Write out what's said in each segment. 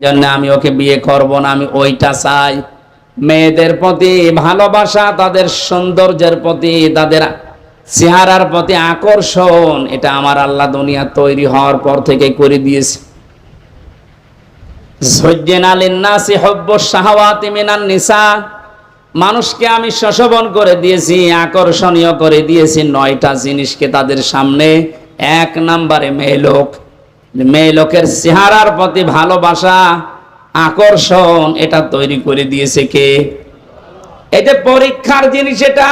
জন্য আমি ওকে বিয়ে করব না, আমি ওইটা চাই। মেয়েদের প্রতি ভালোবাসা, তাদের সৌন্দর্যের প্রতি, তাদের চেহারার প্রতি আকর্ষণ, এটা আমার আল্লাহ দুনিয়া তৈরি হওয়ার পর থেকে করে দিয়েছে। মানুষকে আমি শোষবন করে দিয়েছি, আকর্ষণীয় করে দিয়েছি, নয়টা জিনিসকে তাদের সামনে এক নম্বরে মেয়ে লোক মেয়ে লোকের চেহারার প্রতি ভালোবাসা, আকর্ষণ, এটা তৈরি করে দিয়েছে কে? এটা পরীক্ষার জিনিস এটা,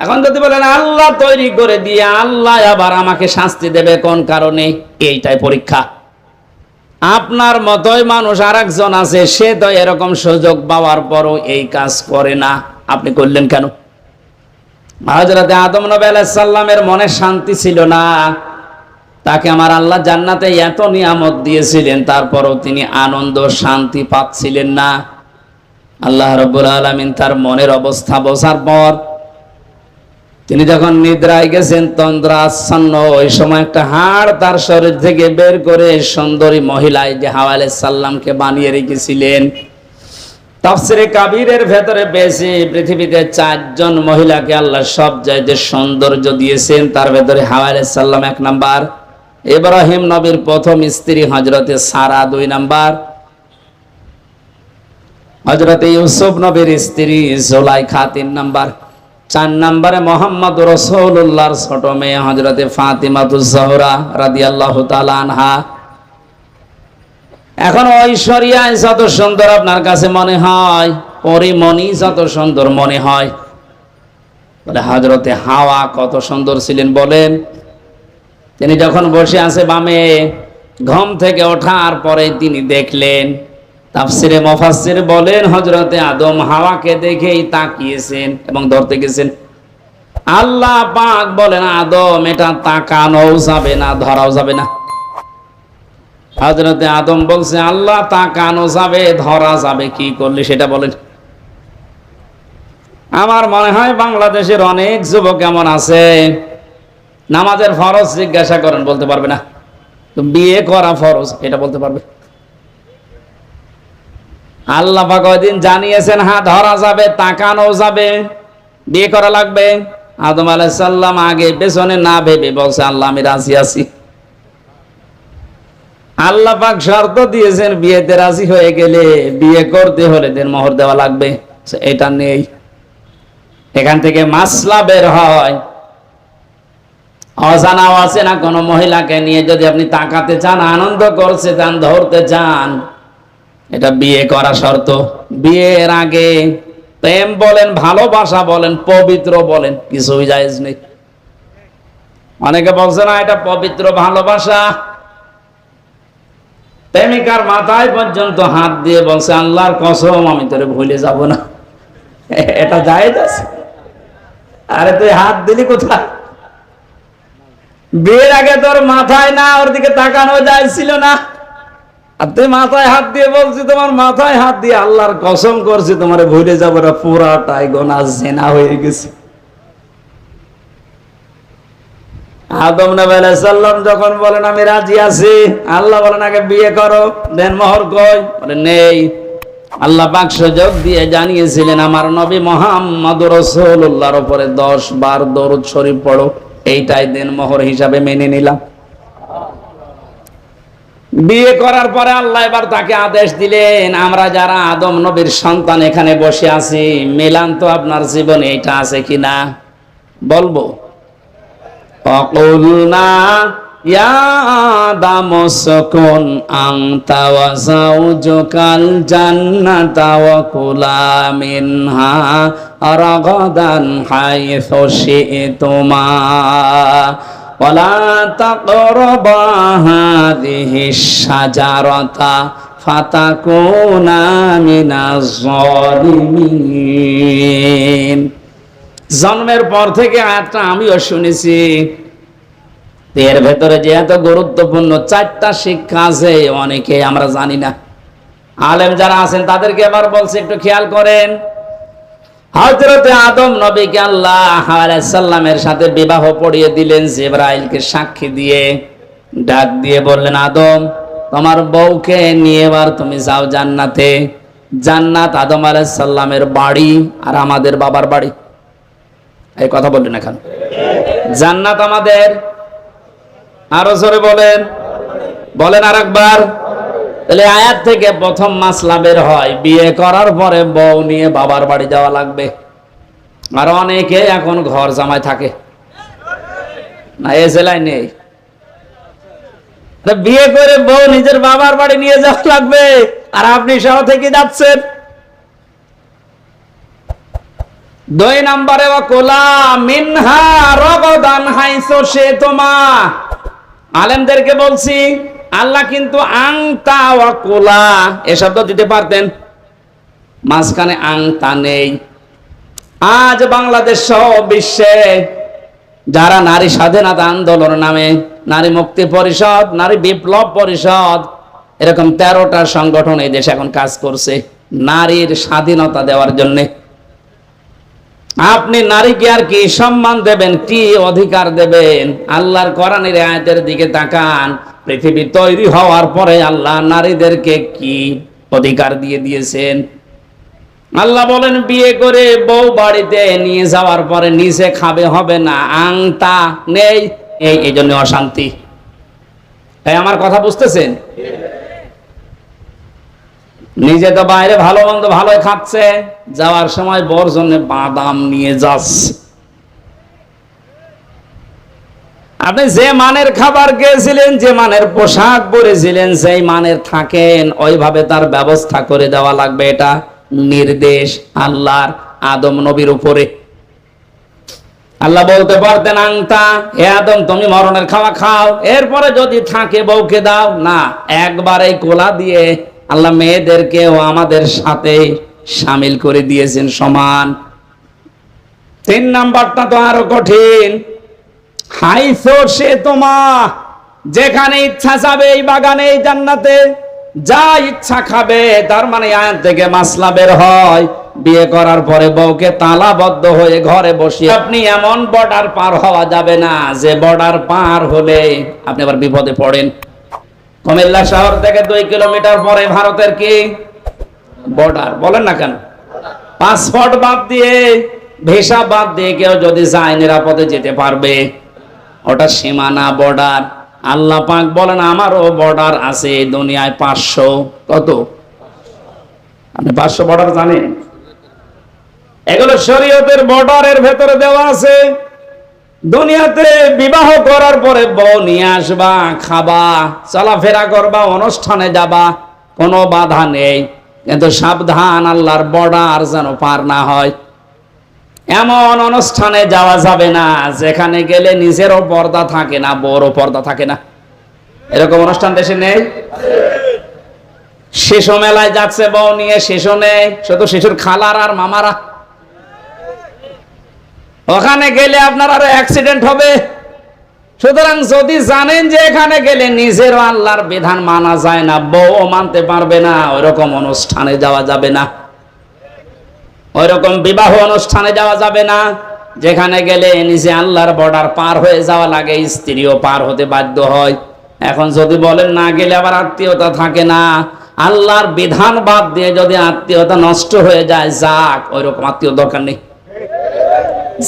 এখন যদি বলেন, আল্লাহ তৈরি করে দিয়ে আল্লাহ আবার আমাকে শাস্তি দেবে, কোন কারণে? এইটাই পরীক্ষা। আপনার মতোই মানুষ আর একজন আছে, সে তো এরকম সুযোগ পাওয়ার পরও এই কাজ করে না। আপনি করলেন কেন? আদম নবী আলাইসাল্লামের মনে শান্তি ছিল না। তাকে আমার আল্লাহ জান্নাতে এত নিয়ামত দিয়েছিলেন, তারপরও তিনি আনন্দ, শান্তি পাচ্ছিলেন না। আল্লাহ রব্বুল আলমিন তার মনের অবস্থা বোঝার পর তিনি যখন নিদ্রায় গেছেন, তন্দ্রা আচ্ছন্ন, ওই সময় একটা হাড় তার শরীর থেকে বের করে সুন্দরী মহিলায় যে হাওয়ালে সাল্লামকে বানিয়ে রেখেছিলেন। তাফসিরে কাবিরের ভেতরে পেয়েছি পৃথিবীতে চারজন মহিলাকে আল্লাহ সব চাইতে সৌন্দর্য দিয়েছেন, তার ভেতরে হাওয়ালে সাল্লাম এক নাম্বার। ইব্রাহিম নবীর প্রথম স্ত্রী হজরতে সারা দুই নাম্বার। হজরতে ইউসুফ নবীর স্ত্রী জোলাইখা তিন নাম্বার। চার নম্বরে মোহাম্মদ রসৌল্লাহর ছোট মেয়ে হজরতে ফাতিমাতুজহরা রাদি আল্লাহ আনহা। এখন ঐশ্বরিয়ায় যত সুন্দর আপনার কাছে মনে হয়, পরিমণি যত সুন্দর মনে হয়। বলে হজরতে হাওয়া কত সুন্দর ছিলেন বলেন তিনি যখন বসে আছে বামে, ঘম থেকে ওঠার পরে তিনি দেখলেন, তাফসিরে মফাসির বলেন হজরতে আদম হাওয়াকে দেখেই তাকিয়েছেন এবং ধরতে গেছেন, আল্লাহ পাক বলেন, আদম, এটা তাকানো যাবে না, ধরাও যাবে না। হজরতে আদম বলছে, আল্লাহ তাকানো যাবে, ধরা যাবে, কি করলে সেটা বলেন। আমার মনে হয় বাংলাদেশের অনেক যুবক এমন আছে নামাজের ফরজ জিজ্ঞাসা করেন, বলতে পারবে না। বিয়ে করা ফরজ, এটা বলতে পারবে। আল্লাহ পাক দিন জানিয়েছেন হ্যাঁ ধরা যাবে তাকানো যাবে, বিয়ে করা লাগবে। আদম আলাইসাল্লাম আগে পেছনে না ভেবে বলছে, আল্লাহ, আমি রাজি আছি। আল্লাহ পাক শর্ত দিয়েছেন, বিয়েতে রাজি হয়ে গেলে বিয়ে করতে হলে দেন মোহর দেওয়া লাগবে। এটা নেই। এখান থেকে মাসলা বের হয়। অজানাও আছে না কোনো মহিলাকে নিয়ে যদি আপনি তাকাতে চান, আনন্দ করছে চান, ধরতে চান, এটা বিয়ে করা শর্ত। বিয়ের আগে প্রেম বলেন, ভালোবাসা বলেন, পবিত্র বলেন, কিছুই জায়েজ নেই। অনেকে বলছে, না, এটা পবিত্র ভালোবাসা। প্রেমিকার মাথায় পর্যন্ত হাত দিয়ে বলছে, আল্লাহর কসম, আমি তোরে ভুলে যাব না। এটা জায়েজ আছে? আরে তুই হাত দিলি কোথায়? বিয়ের আগে তোর মাথায় না, ওর দিকে তাকানো যাইছিল না। আর তুই মাথায় হাত দিয়ে বলছি, তোমার মাথায় হাত দিয়ে আল্লাহর কসম করছি, তোমার ভুলে যাব পুরাটাই গোনা, জেনা হয়ে গেছে। আদম যখন বলেন, আমি রাজি আছি। আল্লাহ বলেন, আগে বিয়ে করো, দেন মোহর কই? নেই। আল্লাহ পাক সুযোগ দিয়ে জানিয়েছিলেন, আমার নবী মোহাম্মদ রসুল্লাহর উপরে দশ বার দরুদ শরীফ পড়ো। এইটাই দিন মোহর হিসাবে মেনে নিলাম। বিয়ে করার পরে আল্লাহ এবার তাকে আদেশ দিলেন, আমরা যারা আদম নবীর সন্তান এখানে বসে আছি, মিলান তো আপনার জীবনে এটা আছে কিনা? বলব, অকুলনা ইয়াদাম সুকুন আনতা ওয়া যাওজুকাল জান্নাতা ওয়া কুলা মিনহা রাগাদান হাইথু শি'তুমা ولا تقربا هذه الشجرة فتكونا من الظالمين জন্মের পর থেকে আয়াতটা আমিও শুনেছি এর ভেতরে যে এত গুরুত্বপূর্ণ চারটা শিক্ষা আছে, অনেকে আমরা জানি না। আলেম যারা আছেন, তাদেরকে এবার বলছে, একটু খেয়াল করেন। হজরতে আদম নবীকে আল্লাহ সাল্লামের সাথে বিবাহ পড়িয়ে দিলেন, জেব্রাইলকে সাক্ষী দিয়ে ডাক দিয়ে বললেন, আদম, তোমার বউকে নিয়ে এবার তুমি যাও জান্নাতে। জান্নাত আদম সালামের বাড়ি আর আমাদের বাবার বাড়ি। এই কথা বললেন এখন। জান্নাত আমাদের আরও জোরে বলেন। বলেন আর একবার তাহলে আয়াত থেকে প্রথম মাসলা বের হয়। বিয়ে করার পরে বউ নিয়ে বাবার বাড়ি যাওয়া লাগবে। আর অনেকে এখন ঘর জামাই থাকে। না, এ জেলায় নেই। বিয়ে করে বউ নিজের বাবার বাড়ি নিয়ে যাওয়া লাগবে। আর আপনি সহ থেকে যাচ্ছেন। দুই নম্বরে কোলা মিনহা রগদান হাইসো সে তোমা। আলেমদেরকে বলছি, আল্লাহ কিন্তু আংতা ওয়া কোলা এ শব্দ দিতে পারতেন। মাঝখানে আংতা নেই। আজ বাংলাদেশ সহ বিশ্বে যারা নারী স্বাধীনতা আন্দোলন নামে, নারী মুক্তি পরিষদ, নারী বিপ্লব পরিষদ, এরকম তেরোটা সংগঠন এই দেশে এখন কাজ করছে, নারীর স্বাধীনতা দেওয়ার জন্যে। আপনি নারীকে আর কি সম্মান দেবেন? কি অধিকার দেবেন? আল্লাহর কোরআনের আয়াতের দিকে তাকান। পৃথিবী তৈরি হওয়ার পরে আল্লাহ নারীদেরকে কি অধিকার দিয়ে দিয়েছেন? আল্লাহ বলেন, বিয়ে করে বউ বাড়িতে নিয়ে যাওয়ার পরে নিচে খাবে, হবে না। আংতা নেই। এই এই জন্য অশান্তি। তাই আমার কথা বুঝতেছেন? নিজে তো বাইরে ভালো মন্দ ভালোই খাচ্ছে। যাওয়ার সময় বর জন্য বাদাম নিয়ে যাচ্ছে আপনি যে মানের খাবার খেয়েছিলেন, যে মানের পোশাক পরেছিলেন সেই মানের থাকেন, ওইভাবে তার ব্যবস্থা করে দেওয়া লাগবে এটা নির্দেশ আল্লাহর আদম নবীর উপরে। আল্লাহ বলতে পারতেন আংতা হে আদম, তুমি মরণের খাওয়া খাও। এরপরে যদি থাকে বউকে দাও। না, একবার এই কোলা দিয়ে আল্লাহ মেয়েদেরকেও আমাদের সাথে সামিল করে দিয়েছেন সমান। তিন নাম্বারটা তো আরও কঠিন। হাইসো সে তোমা, যেখানে ইচ্ছা যাবে এই বাগানে, এই জান্নাতে যা ইচ্ছা খাবে, তার মানে আয়াত থেকে মাসলা বের হয়। বিয়ে করার পরে বউকে তালাবদ্ধ হয়ে ঘরে বসে আপনি এমন বর্ডার পার হওয়া যাবে না, যে বর্ডার পার হলে আপনি আবার বিপদে পড়েন। কুমিল্লা শহর থেকে দুই কিলোমিটার পরে ভারতের কি? বর্ডার বলেন না কেন? পাসপোর্ট বাদ দিয়ে ভিসা বাদ দিয়ে কেউ যদি যায় নিরাপদে যেতে পারবে। ওটা সীমানা বর্ডার আল্লাহ পাক বলেন, আমারও বর্ডার আছে দুনিয়ায় পাঁচশো। কত? আপনি পাঁচশো বর্ডার জানেন? এগুলো শরীয়তের বর্ডারের ভেতরে দেওয়া আছে। দুনিয়াতে বিবাহ করার পরে বউ নিয়ে আসবা, খাবা, চলাফেরা করবা, অনুষ্ঠানে যাবা, কোনো বাধা নেই। কিন্তু সাবধান, আল্লাহর বর্ডার যেন পার না হয়। এমন অনুষ্ঠানে যাওয়া যাবে না, যেখানে গেলে নিজেরও পর্দা থাকে না বড় পর্দা থাকে না। এরকম অনুষ্ঠান দেশে নেই? শিশু মেলায় যাচ্ছে বউ নিয়ে, শিশু নেই, শুধু শিশুর খালার আর মামারা। ওখানে গেলে আপনার আরও অ্যাক্সিডেন্ট হবে। সুতরাং যদি জানেন যে এখানে গেলে নিজেরও আল্লাহর বিধান মানা যায় না বউ মানতে পারবে না, ওইরকম অনুষ্ঠানে যাওয়া যাবে না। ওইরকম বিবাহ অনুষ্ঠানে যাওয়া যাবে না। যেখানে গেলে নিজে আল্লাহর বর্ডার পার হয়ে যাওয়া লাগে, স্ত্রীও পার হতে বাধ্য হয়। এখন যদি বলেন না গেলে আবার আত্মীয়তা থাকে না। আল্লাহর বিধান বাদ দিয়ে যদি আত্মীয়তা নষ্ট হয়ে যায়, যাক, ওইরকম আত্মীয় দরকার নেই।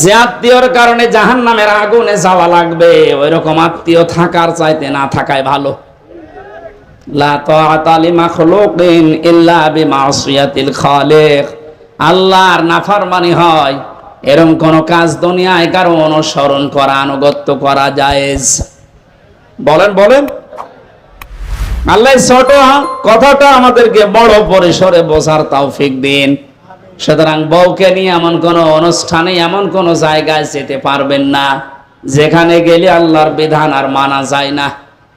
যে আত্মীয়র কারণে জাহান নামের আগুনে যাওয়া লাগবে। ওই রকম আত্মীয় থাকার চাইতে না থাকায় ভালো। আল্লাহর নাফরমানি হয়। এরকম কোন কাজ দুনিয়ায় কারও অনুসরণ করা, আনুগত্য করা জায়েজ। বলেন বলেন। আল্লাহ ছোট কথাটা আমাদেরকে বড় পরিসরে বোঝার তৌফিক দিন। সুতরাং বউকে নিয়ে এমন কোন অনুষ্ঠানে, এমন কোন জায়গায় যেতে পারবেন না, যেখানে গেলে আল্লাহর বিধান আর মানা যায় না।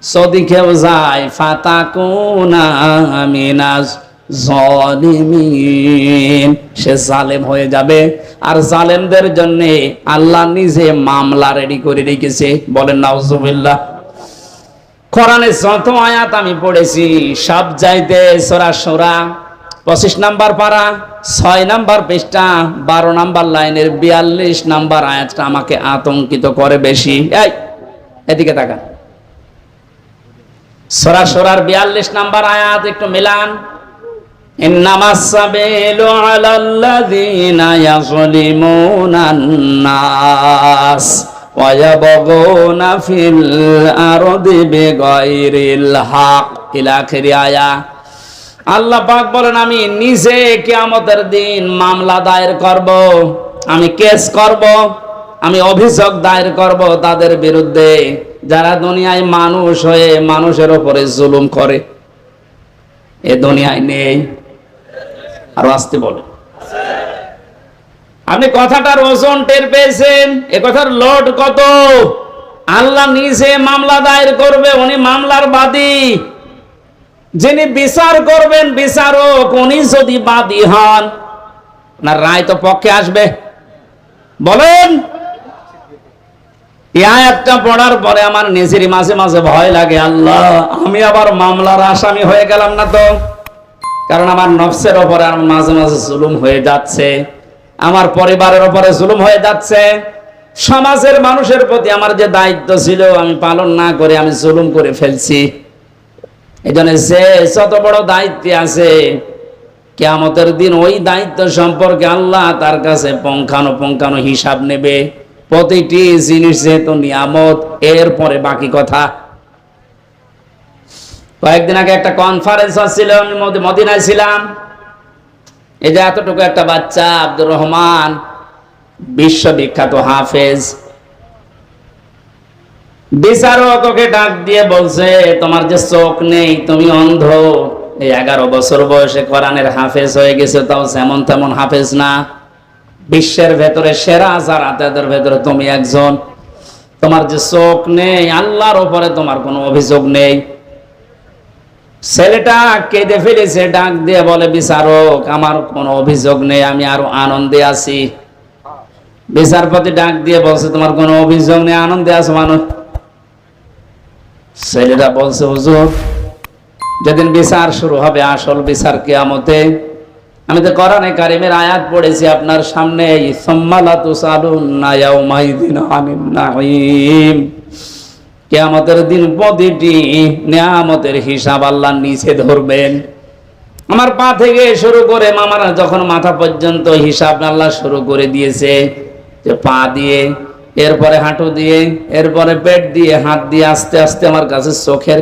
যদি কেউ যায়, ফাতাকুনা মিনাজ সে জালেম হয়ে যাবে। আর জালেমদের জন্য আল্লাহ নিজে মামলা রেডি করে রেখেছে। বলেন, নাউজুবিল্লাহ। কোরআনে যত আয়াত আমি পড়েছি, সব যাইতে সোরা সোরা। পঁচিশ নাম্বার পারা ছয় নাম্বার পৃষ্ঠা বারো নাম্বার লাইনের বিয়াল্লিশ নাম্বার আয়াতটা আমাকে আতঙ্কিত করে বেশি এই এদিকে তাকান সরা সরার বিয়াল্লিশ নাম্বার আয়াত একটু মিলান إنما السبيل على الذين يظلمون الناس ويبغون في الأرض بغير الحق إلى آخر آية আল্লাহ পাক বলেন, আমি নিজে কিয়ামতের দিন মামলা দায়ের করব, আমি কেস করব, আমি অভিযোগ দায়ের করব তাদের বিরুদ্ধে। যারা দুনিয়ায় মানুষ হয়ে মানুষের উপরে জুলুম করে, এ দুনিয়ায় নেই। আর আসতে বলে আপনি কথাটার ওজন টের পেয়েছেন? এ কথার লোড কত? আল্লাহ নিজে মামলা দায়ের করবে, উনি মামলার বাদী। যিনি বিচার করবেন, বিচারক, উনি যদি বাদী হন না রায় তো পক্ষে আসবে। বলেন আয়াতটা পড়ার পরে আমার নিজেরই মাঝে মাঝে ভয় লাগে, আল্লাহ, আমি আবার মামলার আসামি হয়ে গেলাম না তো? কারণ আমার নফসের ওপরে আমার মাঝে মাঝে জুলুম হয়ে যাচ্ছে, আমার পরিবারের ওপরে জুলুম হয়ে যাচ্ছে, সমাজের মানুষের প্রতি আমার যে দায়িত্ব ছিল, আমি পালন না করে আমি জুলুম করে ফেলছি। এই জন্য যে যত বড় দায়িত্বে আছে। কেয়ামতের দিন ওই দায়িত্ব সম্পর্কে আল্লাহ তার কাছে পঙ্খানো পঙ্খানো হিসাব নেবে। প্রতিটি জিনিস যেহেতু নিয়ামত, এরপরে বাকি কথা। কয়েকদিন আগে একটা কনফারেন্স হচ্ছিল, আমি মদি- মদিনায় ছিলাম। এই যে এতটুকু একটা বাচ্চা, আব্দুর রহমান, বিশ্ববিখ্যাত হাফেজ। বিচারক ওকে ডাক দিয়ে বলছে, তোমার যে চোখ নেই, তুমি অন্ধ। এই এগারো বছর বয়সে কোরআনের হাফেজ হয়ে গেছে, তাও যেমন তেমন হাফেজ না। বিশ্বের ভেতরে সেরা যারা তাদের ভেতরে তুমি একজন। তোমার যে চোখ নেই, আল্লাহর উপরে তোমার কোনো অভিযোগ নেই। ছেলেটা কেঁদে ফেলেছে, ডাক দিয়ে বলে, বিচারক, আমার কোনো অভিযোগ নেই, আমি আরও আনন্দে আছি। বিচারপতি ডাক দিয়ে বলছে, তোমার কোনো অভিযোগ নেই, আনন্দে আছো মানুষ। ছেলেটা বলছে, হুজুর, যেদিন বিচার শুরু হবে, আসল বিচার কেয়ামতে, আমি তো কোরআনে কারিমের আয়াত পড়েছি আপনার সামনে কেয়ামতের দিন প্রতিটি নিয়ামতের হিসাব আল্লাহ নিচে ধরবেন। আমার পা থেকে শুরু করে মামার যখন মাথা পর্যন্ত হিসাব আল্লাহ শুরু করে দিয়েছে, যে পা দিয়ে এরপরে হাঁটু দিয়ে এরপরে পেট দিয়ে হাত দিয়ে আস্তে আস্তে আমার কাছে চোখের